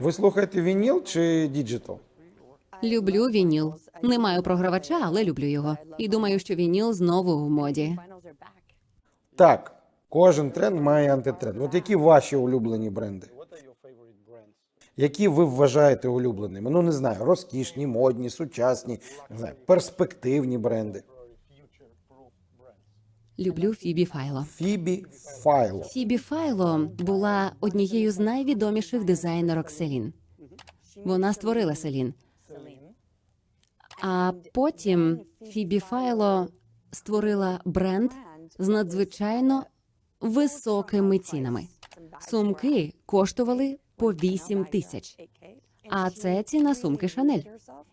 Ви слухаєте вініл чи діджитал? Люблю вініл. Не маю програвача, але люблю його. І думаю, що вініл знову в моді. Так, кожен тренд має антитренд. От які ваші улюблені бренди? Які ви вважаєте улюбленими? Ну не знаю, розкішні, модні, сучасні, не знаю, перспективні бренди. Люблю Фібі Файло. Фібі Файло. Фібі Файло була однією з найвідоміших дизайнерок Селін. Вона створила Селін. А потім Фібі Файло створила бренд з надзвичайно високими цінами. Сумки коштували по 8 тисяч. А це ціна сумки Шанель.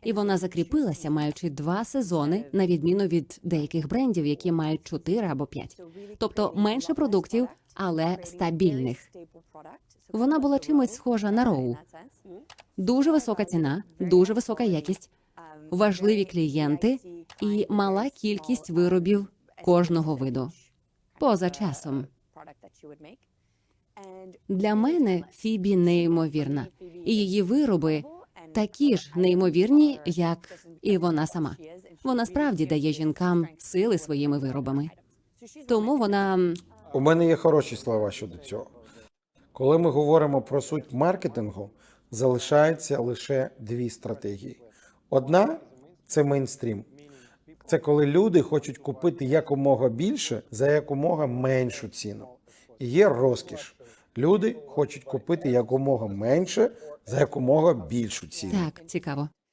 І вона закріпилася, маючи два сезони, на відміну від деяких брендів, які мають чотири або п'ять. Тобто менше продуктів, але стабільних. Вона була чимось схожа на Роу. Дуже висока ціна, дуже висока якість, важливі клієнти і мала кількість виробів кожного виду. Поза часом. Для мене Фібі неймовірна, і її вироби такі ж неймовірні, як і вона сама. Вона справді дає жінкам сили своїми виробами. Тому вона У мене є хороші слова щодо цього. Коли ми говоримо про суть маркетингу, залишається лише дві стратегії. Одна це мейнстрім. Це коли люди хочуть купити якомога більше за якомога меншу ціну. І є розкіш. Люди хочуть купити якомога менше за якомога більшу ціну. так цікаво.